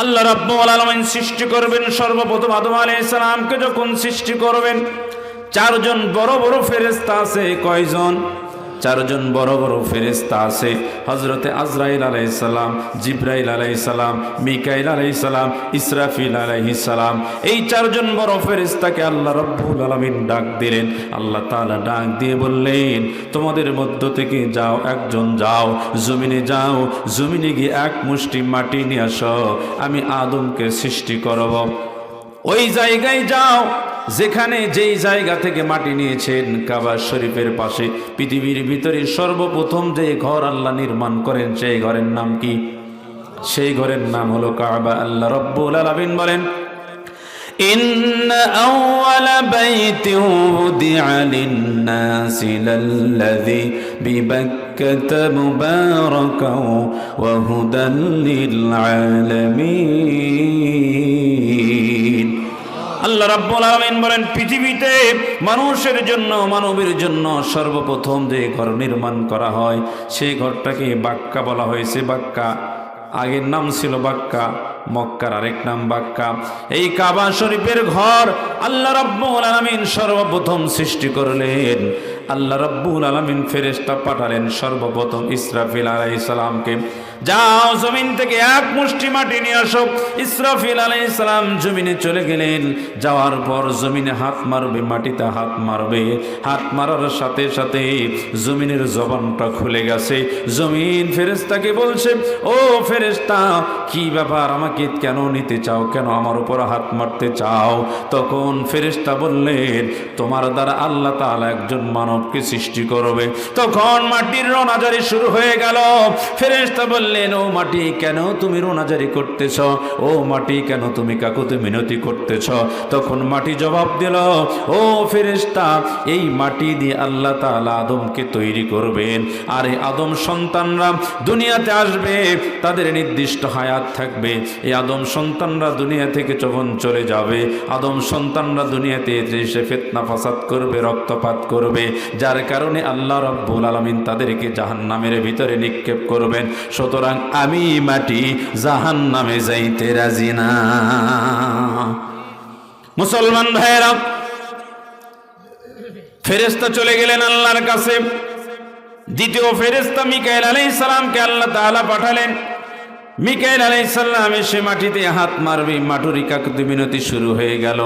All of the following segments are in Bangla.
আল্লাহ রাব্বুল আলামিন সৃষ্টি করবেন সর্বপ্রথম আদম আলাইহিস সালামকে যখন সৃষ্টি করবেন, চারজন বড় বড় ফেরেশতা আছে, কয়জন? চারজন বড় বড় ফেরেশতা আছে। হজরতে আজরাইল আলাইসালাম জিব্রাইল আলাইসালাম মিকাইল আলাইসালাম ইসরাফিল আলাইহিসালাম এই চারজন বড় ফেরেশতাকে আল্লাহ রব্বুল আলামিন ডাক দিলেন। আল্লাহ তাআলা ডাক দিয়ে বললেন, তোমাদের মধ্য থেকে যাও, একজন যাও, জমিনে যাও, জমিনে গিয়ে এক মুষ্টি মাটি নিয়ে আসো, আমি আদমকে সৃষ্টি করব। ওই জায়গায় যাও যেখানে যেই জায়গা থেকে মাটি নিয়েছেন কাবা শরীফের পাশে পৃথিবীর ভিতরে সর্বপ্রথম যে ঘর আল্লাহ নির্মাণ করেন সেই ঘরের নাম কি সেই ঘরের নাম হলো কাবা আল্লাহ রব্বুল আলামিন বলেন إن أول بيت وضع للناس للذي ببكة مباركا وهدى للعالمين আল্লাহ রাব্বুল আলামিন বলেন, পৃথিবীতে মানুষের জন্য, মানবের জন্য সর্বপ্রথম যে ঘর নির্মাণ করা হয়, সেই ঘরটাকে বাক্কা বলা হয়েছে, বাক্কা। আগের নাম ছিল বাক্কা, মক্কার আরেক নাম বাক্কা। এই কাবা শরীফের ঘর আল্লাহ রাব্বুল আলামিন সর্বপ্রথম সৃষ্টি করলেন। আল্লাহ রাব্বুল আলামিন ফেরেশতা পাঠালেন সর্বপ্রথম ইসরাফিল আলাইহিস সালামকে। যাও জমিন থেকে এক মুষ্টি মাটি নিয়ে আসো। ইসরাফিল আলাইহিস সালাম জমিনে চলে গেলেন। যাওয়ার পর জমিনে হাত মারবে, মাটিতে হাত মারবে। হাত মারার সাথে সাথে জমিনের জবানটা খুলে গেছে। জমিন ফেরেশতাকে বলছে, ও ফেরেশতা, কি ব্যাপার? আমাকে কেন নিতে চাও? কেন আমার উপর হাত মারতে চাও? তখন ফেরেশতা বললেন, তোমার দ্বারা আল্লাহ তাআলা একজন মানবকে সৃষ্টি করবে। তখন মাটির রোনাজারি শুরু হয়ে গেল। ফেরেশতা বললেন, ও মাটি, কেন তুমি রোনাজারি করতেছ? ও মাটি, কেন তুমি কাকুতে মিনতি করতেছ? তখন মাটি জবাব দিল, ও ফেরেশতা, এই মাটি দিয়ে আল্লাহ তাআলা আদমকে তৈরি করবেন। আর এই আদম সন্তানরা দুনিয়াতে আসবে, তাদের নির্দিষ্ট হায়াত থাকবে। এই আদম সন্তানরা দুনিয়া থেকে যখন চলে যাবে, আদম সন্তানরা দুনিয়াতে এসে ফেতনা ফাসাদ করবে, রক্তপাত করবে। যার কারণে আল্লাহ রব্বুল আলমিন তাদেরকে জাহান নামের ভিতরে নিক্ষেপ করবেন। সুতরাং আমি মাটি জাহান নামে যাইতে রাজি না। মুসলমান ভাইয়েরা ফেরেস্তা চলে গেলেন আল্লাহর কাছে। দ্বিতীয় ফেরেস্তা মিকাইল আলাইহিস সালামকে আল্লাহ তাআলা পাঠালেন। মিকাইল আলাইহিস সালাম এসে মাটিতে হাত মারবে, মাটুরি কাকুতি মিনতি শুরু হয়ে গেল।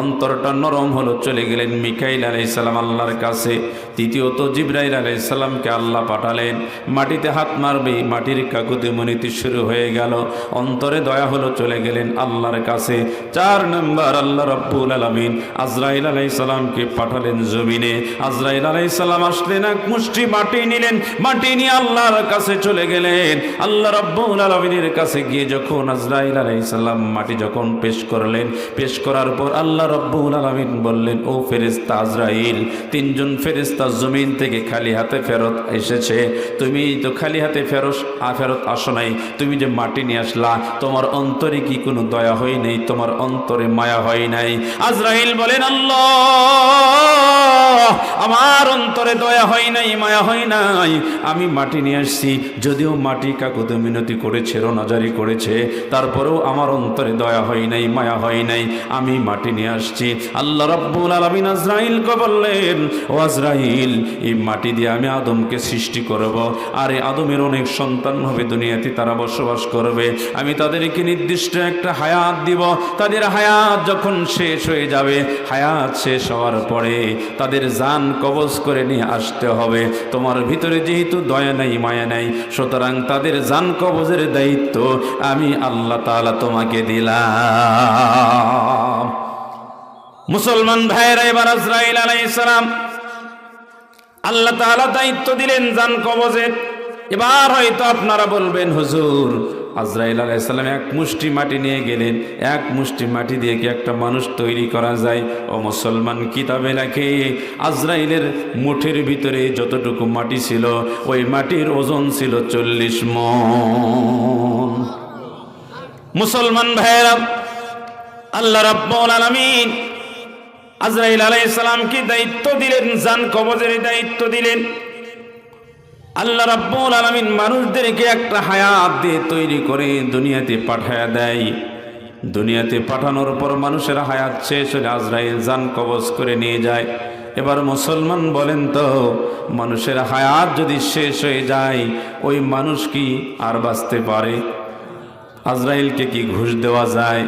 অন্তরটা নরম হলো, চলে গেলেন মিকাইল আলাইহিস সালাম আল্লাহর কাছে। তৃতীয়ত জিব্রাইল আলাইহিস সালামকে আল্লাহ পাঠালেন। মাটিতে হাত মারবে, মাটির কাকুতি মিনতি শুরু হয়ে গেল। অন্তরে দয়া হলো, চলে গেলেন আল্লাহর কাছে। চার নম্বর, আল্লাহ রব্বুল আলামিন আজরাইল আলাইহিস সালামকে পাঠালেন জমিনে। আজরাইল আলাইহিস সালাম আসলেন এক মুষ্টি মাটি নিলেন, মাটি নিয়ে আল্লাহর কাছে চলে গেলেন। আল্লাহ রব্বুল আলমিনের কাছে গিয়ে যখন আজরাইল আলাইসাল্লাম মাটি যখন পেশ করলেন, পেশ করার পর আল্লাহ রব্বুল আলমিন বললেন, ও ফেরেস্তা আজরাইল, তিনজন ফেরেস্তা জমিন থেকে খালি হাতে ফেরত এসেছে। তুমি তো খালি হাতে ফেরত আ, ফেরত আসো নাই। তুমি যে মাটি নিয়ে আসলা, তোমার অন্তরে কি কোনো দয়া হয় নাই? তোমার অন্তরে মায়া হয় নাই। আজরাইল বলেন, আল্লাহ, আমার অন্তরে দয়া হয় নাই, মায়া হয় নাই। আমি মাটি নিয়ে আসছি, যদিও মাটি কাকুতে মিনতি করেছে রোনাজারি করেছে। তারপরেও আমার অন্তরে দয়া হয় নাই, মায়া হয় নাই। আমি মাটি নিয়ে আসছি। আল্লাহ রব্বুল আলমিন আজরাইলকে বললেন, ও আজরাইল, এই মাটি দিয়ে আমি আদমকে সৃষ্টি করব। আর এই আদমের অনেক সন্তান হবে দুনিয়াতে, তারা বসবাস করবে। আমি তাদেরকে নির্দিষ্ট একটা হায়াত দিব। তাদের হায়াত যখন শেষ হয়ে যাবে, হায়াত শেষ হওয়ার পরে তাদের জান কবজ করে নিয়ে আসতে হবে। তোমার ভিতরে যেহেতু দয়া নাই, মায়া নাই, সুতরাং তাদের জান কবজের দায়িত্ব আমি আল্লাহ তালা তোমাকে দিলাম। মুসলমান ভাইয়েরা, এবার আজরাইল ইসলাম আল্লাহ তালা দায়িত্ব দিলেন জান কবজের এবার হয়তো আপনারা বলবেন, হুজুর আজরাইল আলাইসাল্লাম এক মুষ্টি মাটি নিয়ে গেলেন। এক মুষ্টি মাটি দিয়ে কি একটা মানুষ তৈরি করা যায়? ও মুসলমান কিতাবে লেখে আজরাইলের মুঠের ভিতরে যতটুকু মাটি ছিল, ওই মাটির ওজন ছিল চল্লিশ মন। মুসলমান ভাইয়েরা, আল্লাহ রাব্বুল আলামিন আজরাইল আলাইহিস সালামকে দায়িত্ব দিলেন? জান কবজের দায়িত্ব দিলেন। আল্লাহ রাব্বুল আলামিন মানুষদেরকে একটা হায়াত দিয়ে তৈরি করে দুনিয়াতে পাঠায় দেয়। দুনিয়াতে পাঠানোর পর মানুষের হায়াত শেষ হলে আজরাইল জান কবজ করে নিয়ে যায়। এবার মুসলমান বলেন তো, মানুষের হায়াত যদি শেষ হয়ে যায়, ওই মানুষ কি আর বাঁচতে পারে? আজরাইলকে কি ঘুষ দেওয়া যায়?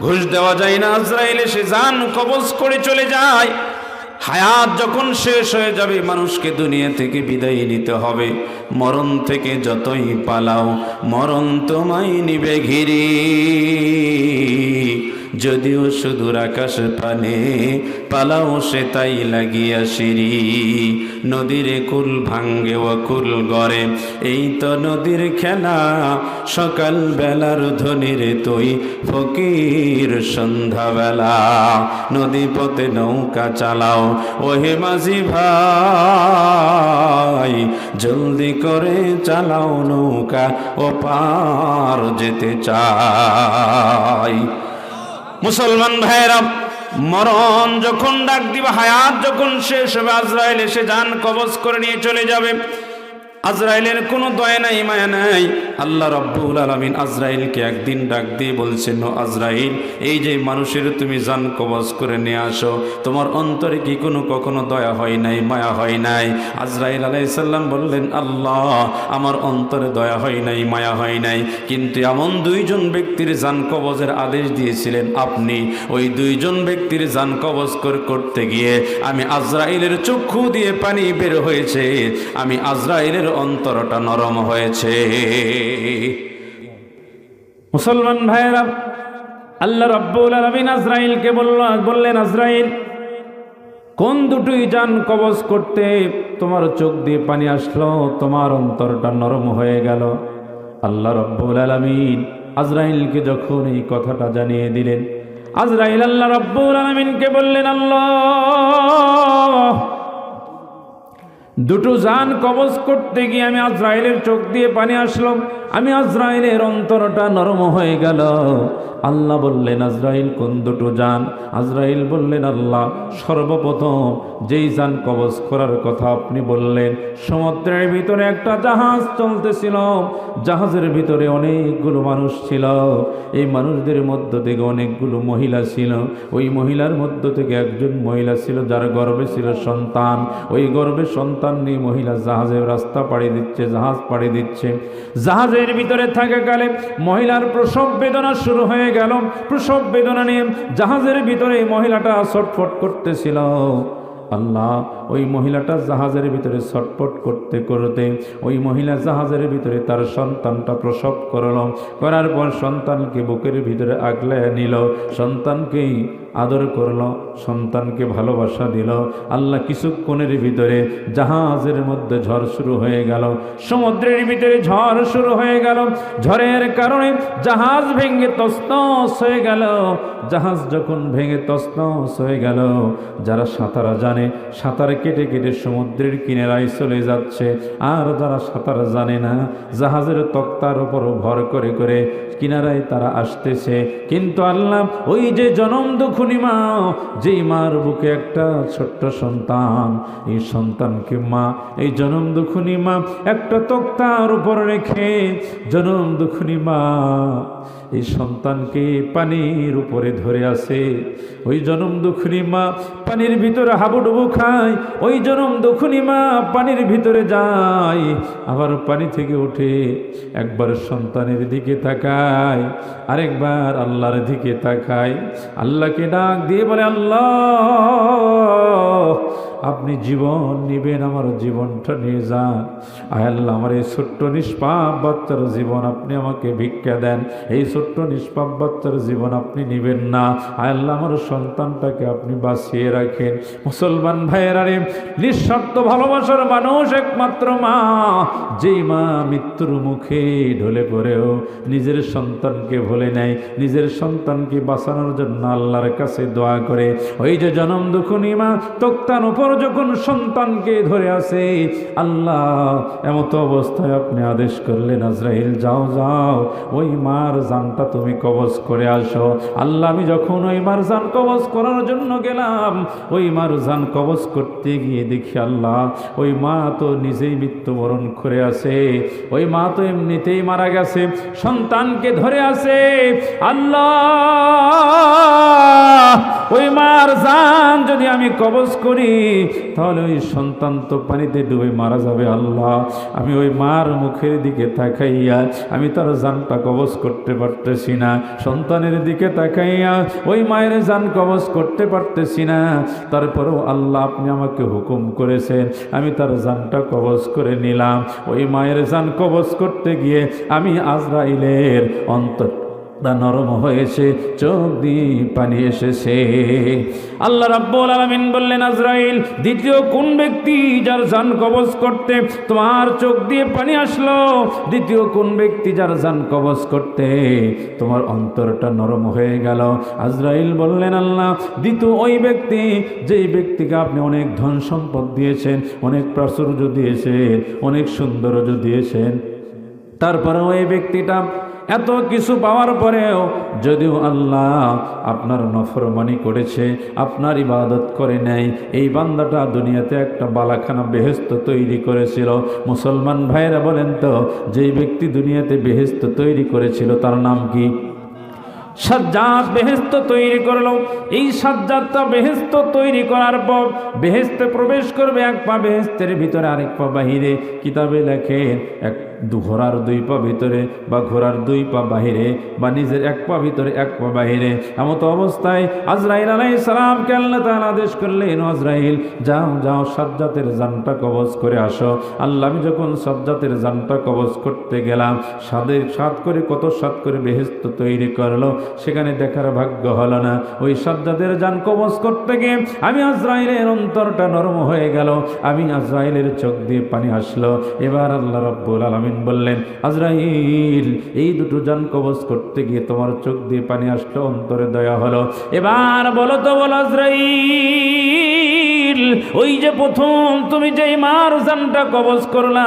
ঘুষ দেওয়া যায় না, আজরাইল এসে যান কবজ করে চলে যায়। হায়াত যখন শেষ হয়ে যাবে, মানুষকে দুনিয়া থেকে বিদায় নিতে হবে। মরণ থেকে যতই পালাও, মরণ তোমায় নিবে ঘিরে। যদিও সুদূর আকাশ পানে, পালাও সে তাই লাগিয়া সিঁড়ি। নদীর কুল ভাঙ্গে ও কুল গড়ে, এই তো নদীর খেলা, সকাল বেলার ধনির তুই ফকির সন্ধ্যাবেলা নদী পথে নৌকা চালাও, ওহে মাঝি ভাই, জলদি করে চালাও নৌকা, ও পার যেতে চাই। মুসলমান ভাইয়েরা, মরণ যখন ডাক দিবে, হায়াত যখন শেষ হবে আজরায়েল এসে যান, কবজ করে নিয়ে চলে যাবে। আজরাইলের কোনো দয়া নাই, মায়া নাই। আল্লাহ রব্বুল আলমিন আজরাইলকে একদিন ডাক দিয়ে বলছেন, "ও আজরাইল, এই যে মানুষের তুমি জান কবজ করে নিয়ে আসো, তোমার অন্তরে কি কোনো কখনো দয়া হয় নাই, মায়া হয় নাই? আজরাইল আলাইসাল্লাম বললেন, আল্লাহ, আমার অন্তরে দয়া হয় নাই, মায়া হয় নাই। কিন্তু এমন দুইজন ব্যক্তির জান কবজের আদেশ দিয়েছিলেন আপনি। ওই দুইজন ব্যক্তির জান কবজ করে, করতে গিয়ে আমি আজরাইলের চক্ষু দিয়ে পানি বের হয়েছে। আমি আজরাইলের অন্তরটা নরম হয়েছে। মুসলমান ভাইয়েরা, আল্লাহ রব্বুল আলমিন আজরাইলকে বলল বললেন, আজরাইল, কোন দুটোই যান কবজ করতে তোমার চোখ দিয়ে পানি আসলো, তোমার অন্তরটা নরম হয়ে গেল। আল্লাহ রব্বুল আলমিন আজরাইলকে যখন এই কথাটা জানিয়ে দিলেন, আজরাইল আল্লাহ রব্বুল আলমিনকে বললেন, আল্লাহ দুটো যান কবজ করতে গিয়ে আমি আজরাইলের চোখ দিয়ে পানি আসলাম আমি আজরাইলের অন্তরটা নরম হয়ে গেল। আল্লাহ বললেন, আজরাইল কোন দুটো যান আজরাইল বললেন, আল্লাহ, সর্বপ্রথম যেই যান কবজ করার কথা আপনি বললেন, সমুদ্রের ভিতরে একটা জাহাজ চলতেছিল। জাহাজের ভিতরে অনেকগুলো মানুষ ছিল। এই মানুষদের মধ্য থেকে অনেকগুলো মহিলা ছিল। ওই মহিলার মধ্য থেকে একজন মহিলা ছিল, যার গর্বে ছিল সন্তান। ওই গর্বে সন্তান নিয়ে মহিলা জাহাজের রাস্তা পাড়ি দিচ্ছে, জাহাজ পাড়ি দিচ্ছে। জাহাজের ভিতরে থাকাকালে মহিলার প্রসব বেদনা শুরু হয়ে গেল। প্রসব বেদনা নিয়ে জাহাজের ভিতরে মহিলাটা ছটফট করতেছিল। আল্লাহ ওই মহিলাটা জাহাজের ভিতরে ছটপট করতে করতে ওই মহিলা জাহাজের ভিতরে তার সন্তানটা প্রসব করল। করার পর সন্তানকে বুকের ভিতরে আগলায় নিল, সন্তানকেই আদর করল, সন্তানকে ভালোবাসা দিল। আল্লাহ কিছুক্ষণের ভিতরে জাহাজের মধ্যে ঝড় শুরু হয়ে গেল। সমুদ্রের ভিতরে ঝড় শুরু হয়ে গেল। ঝড়ের কারণে জাহাজ ভেঙে তসনস হয়ে গেল। জাহাজ যখন ভেঙে তসনস হয়ে গেল, যারা সাঁতারা জানে, সাঁতার কেটে কেটে সমুদ্রের কিনারায় চলে যাচ্ছে। আর যারা সাঁতার জানে না, জাহাজের তক্তার উপর ভর করে করে কিনারায় তারা আসতেছে। কিন্তু আল্লাহ ওই যে জনম দুখুনি মা যেই মার বুকে একটা ছোট্ট সন্তান, এই সন্তানকে মা, এই জনম দুখুনি মা একটা তক্তার উপর রেখে জনম দুখুনি মা এই সন্তানকে পানির উপরে ধরে আসে। ওই জনম দুখুনি মা পানির ভিতরে হাবুডুবু খায়। ওই জনম দুখুনি মা পানির ভিতরে যায়। আবার পানি থেকে উঠে একবার সন্তানের দিকে তাকায়, আরেকবার আল্লাহর দিকে তাকায়। আল্লাহকে ডাক দিয়ে বলে, আল্লাহ আপনি জীবন নিবেন, আমার জীবনটা নিয়ে যান। আয় আল্লাহ, আমার এই ছোট্ট নিষ্পাপ বাচ্চার জীবন আপনি আমাকে ভিক্ষা দেন। এই ছোট্ট নিষ্পাপ বাচ্চার জীবন আপনি নিবেন না। আয় আল্লাহ, আমার সন্তানটাকে আপনি বাঁচিয়ে রাখেন। মুসলমান ভাইয়েরা নিঃস্বার্থ ভালোবাসার মানুষ একমাত্র মা। যেই মা মৃত্যুর মুখে ঢলে পড়েও নিজের সন্তানকে ভুলে নেয়, নিজের সন্তানকে বাঁচানোর জন্য আল্লাহর কাছে দোয়া করে। ওই যে জনম দুখুনি মা তক্তার উপর তারপর যখন সন্তানকে ধরে আসে আল্লাহ, এমত অবস্থায় আপনি আদেশ করলেন, আজরাইল, যাও যাও, ওই মার জানটা তুমি কবজ করে আসো। আল্লাহ, আমি যখন ওই মার জান কবজ করার জন্য গেলাম, ওই মার জান কবজ করতে গিয়ে দেখি আল্লাহ, ওই মা তো নিজেই মৃত্যুবরণ করে আছে, ওই মা তো এমনিতেই মারা গেছে, সন্তানকে ধরে আছে, আল্লাহ, ওই মার জান যদি আমি কবজ করি তাহলে ওই সন্তান তো পানিতে ডুবে মারা যাবে, আল্লাহ। আমি ওই মার মুখের দিকে তাকাইয়া আমি তার জানটা কবজ করতে পারতেছি না। সন্তানের দিকে তাকাইয়া ওই মায়ের জান কবজ করতে পারতেছি না। তারপরেও আল্লাহ আপনি আমাকে হুকুম করেছেন, আমি তার জানটা কবজ করে নিলাম। ওই মায়ের জান কবজ করতে গিয়ে আমি আজরাইলের অন্তর তা নরম হয়েছে, চোখ দিয়ে পানি এসেছে। আল্লাহ রাব্বুল আলামিন বললেন, আজরাইল, দ্বিতীয় কোন ব্যক্তি যার জান কবজ করতে তোমার চোখ দিয়ে পানি আসলো? দ্বিতীয় কোন ব্যক্তি যার জান কবজ করতে তোমার অন্তরটা নরম হয়ে গেল? আজরাইল বললেন, আল্লাহ, দ্বিতীয় ওই ব্যক্তি, যেই ব্যক্তিকে আপনি অনেক ধন সম্পদ দিয়েছেন, অনেক প্রাচুর্য দিয়েছেন, অনেক সৌন্দর্য দিয়েছেন তারপরে ওই ব্যক্তিটা এত কিছু পাওয়ার পরেও যদিও আল্লাহ আপনার নফরমানি করেছে, আপনার ইবাদত করে নেয়, এই বান্দাটা দুনিয়াতে একটা বালাখানা বেহেস্ত তৈরি করেছিল। মুসলমান ভাইয়েরা বলেন তো, যেই ব্যক্তি দুনিয়াতে বেহেস্ত তৈরি করেছিল তার নাম কি? সাজ্জাদ বেহেস্ত তৈরি করল। এই সাজ্জাদটা বেহেস্ত তৈরি করার পর বেহেস্তে প্রবেশ করবে এক পা বেহেস্তের ভিতরে আরেক পা বাহিরে। কিতাবে লেখেন, এক ঘোড়ার দুই পা ভিতরে বা ঘোড়ার দুই পা বাহিরে বা নিজের এক পা ভিতরে, এক পা বাহিরে। এমতো অবস্থায় আজরাইল আলাই সালামকে আল্লাহ তাআলা আদেশ করলেন আজরাইল, যাও যাও সাজ্জাতের জানটা কবজ করে আসো। আল্লাহ, আমি যখন সাজ্জাতের জানটা কবজ করতে গেলাম সাদের সাত করে কত সাত করে বেহেস্ত তৈরি করল, সেখানে দেখার ভাগ্য হলো না। ওই সাজ্জাদের জান কবজ করতে গিয়ে আমি আজরাইলের অন্তরটা নরম হয়ে গেল। আমি আজরাইলের চোখ দিয়ে পানি আসলো। এবার আল্লাহ রব্বুল আলমিন বললেন, আজরাইল, এই দুটো যান কবজ করতে গিয়ে তোমার চোখ দিয়ে পানি আসলো, অন্তরে দয়া হলো। এবার বলো তো বল, আজরাইল। ওই যে প্রথম তুমি যেই মারজানটা কবজ করলা,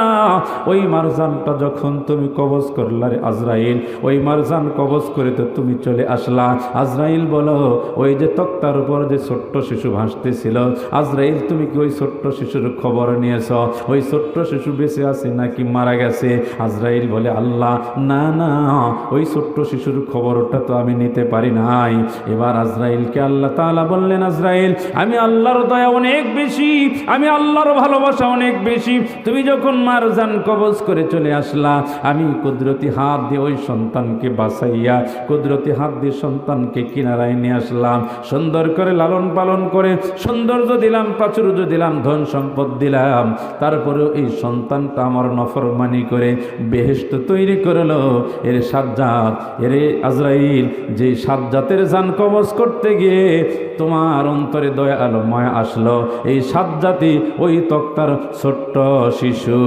ওই মারজানটা যখন তুমি কবজ করলা রে আজরাইল, ওই মারজান কবজ করে তো তুমি চলে আসলা। আজরাইল বলো, ওই যে তক্তার উপর যে ছোট্ট শিশু ভাসতেছিল, আজরাইল তুমি কি ওই ছোট্ট শিশুর খবর নিয়েছ? ওই ছোট্ট শিশু বেঁচে আছে নাকি মারা গেছে? আজরাইল বলে, আল্লাহ, না না, ওই ছোট্ট শিশুর খবরটা তো আমি নিতে পারি নাই। এবার আজরাইলকে আল্লাহ তাআলা বললেন, আজরাইল, আমি আল্লাহর দয়া অনেক বেশি। আমি আল্লাহর ভালোবাসা অনেক বেশি। তুমি যখন মার মারজান কবজ করে চলে আসলা, আমি কুদরতি হাত দিয়ে ওই সন্তানকে বাঁচাইয়া, কুদরতি হাত দিয়ে সন্তানকে কিনারায় নিয়ে আসলাম। সুন্দর করে লালন পালন করে, সৌন্দর্য দিলাম, প্রাচুর্য দিলাম, ধন সম্পদ দিলাম। তারপরেও এই সন্তানটা আমার নফরমানি করে বেহেস্ত তৈরি করল। এর সাজ্জাত এর আজরাইল, যে সাজ্জাতের জান কবজ করতে গিয়ে তোমার অন্তরে দয়া আলো মায়া আসলো। এই সাজ্জাতি ওই তক্তার ছোট্ট শিশু।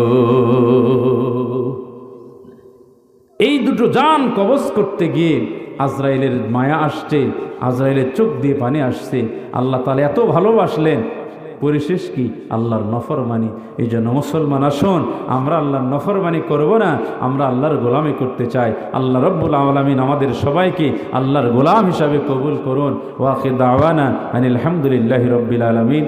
এই দুটো যান কবজ করতে গিয়ে আজরাইলের মায়া আসছে, আজরাইলের চোখ দিয়ে পানি আসছে। আল্লাহ তাহলে এত ভালোবাসলেন। পরিশেষ কি? আল্লাহর নফরমানি। এই জন্য মুসলমান, আসুন, আমরা আল্লাহর নফরমানি করব না, আমরা আল্লাহর গোলামি করতে চাই। আল্লাহ রব্বুল আলমিন আমাদের সবাইকে আল্লাহর গোলাম হিসাবে কবুল করুন। ওয়াকে দাওয়ানা আনিল আলহামদুলিল্লাহ রব্বিল আলমিন।